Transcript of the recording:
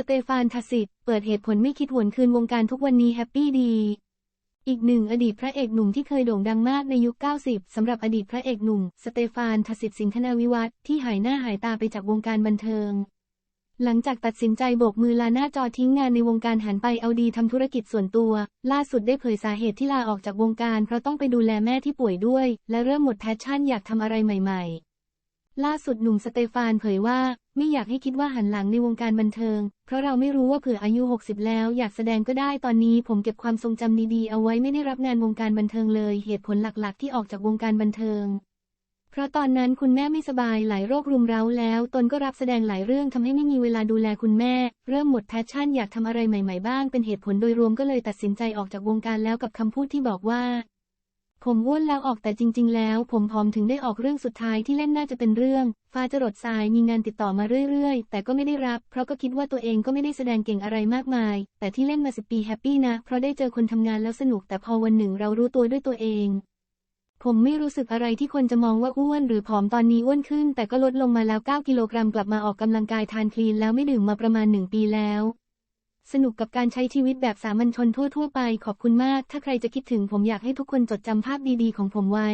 สเตฟานทาสิตเปิดเหตุผลไม่คิดหวนคืนวงการทุกวันนี้แฮปปี้ดี อีกหนึ่งอดีตพระเอกหนุ่มที่เคยโด่งดังมากในยุค 90 สำหรับอดีตพระเอกหนุ่ม สเตฟานทสิทธ์สินธนาวิวัฒน์ที่หายหน้าหายตาไปจากวงการบันเทิง หลังจากตัดสินใจโบกมือลาหน้าจอทิ้งงานในวงการหันไปเอาดีทำธุรกิจส่วนตัว ล่าสุดได้เผยสาเหตุที่ลาออกจากวงการเพราะต้องไปดูแลแม่ที่ป่วยด้วย และเริ่มหมดแพชชั่นอยากทำอะไรใหม่ ๆ ล่าสุดหนุ่มสเตฟานเผยว่าไม่อยากให้คิดว่าหันหลังในวงการบันเทิง เพราะเราไม่รู้ว่าเผื่ออายุ 60 แล้ว อยากแสดงก็ได้ตอนนี้ผมเก็บความทรงจำดีๆเอาไว้ไม่ได้รับงานวงการบันเทิงเลย เหตุผลหลักๆ ที่ออกจากวงการบันเทิง เพราะตอนนั้นคุณแม่ไม่สบายหลายโรครุมเร้าแล้ว ตนก็รับแสดงหลายเรื่องทำให้ไม่มีเวลาดูแลคุณแม่ เริ่มหมดแพชชั่นอยากทำอะไรใหม่ ๆ บ้างเป็นเหตุผลโดยรวมก็เลยตัดสินใจออกจากวงการแล้วกับคำพูดที่บอกว่า ผมอ้วนแล้วออกแต่จริง ๆ แล้ว ผมผอมถึงได้ออกเรื่องสุดท้ายที่เล่นน่าจะเป็นเรื่อง ฟ้าจรดทรายมีงานติดต่อมาเรื่อยๆ แต่ก็ไม่ได้รับ เพราะก็คิดว่าตัวเองก็ไม่ได้แสดงเก่งอะไรมากมาย แต่ที่เล่นมาสิบปีแฮปปี้นะ เพราะได้เจอคนทำงานแล้วสนุกแต่พอวันหนึ่งเรารู้ตัวด้วยตัวเอง ผมไม่รู้สึกอะไรที่คนจะมองว่าอ้วนหรือผอมตอนนี้อ้วนขึ้น แต่ก็ลดลงมาแล้ว 9 กิโลกรัมกลับมาออกกำลังกายทานคลีนแล้วไม่ดื่มมาประมาณหนึ่งปีแล้ว สนุกกับการใช้ชีวิตแบบสามัญชนทั่ว ๆ ไป ขอบคุณมาก ถ้าใครจะคิดถึงผมอยากให้ทุกคนจดจำภาพดีๆ ของผมไว้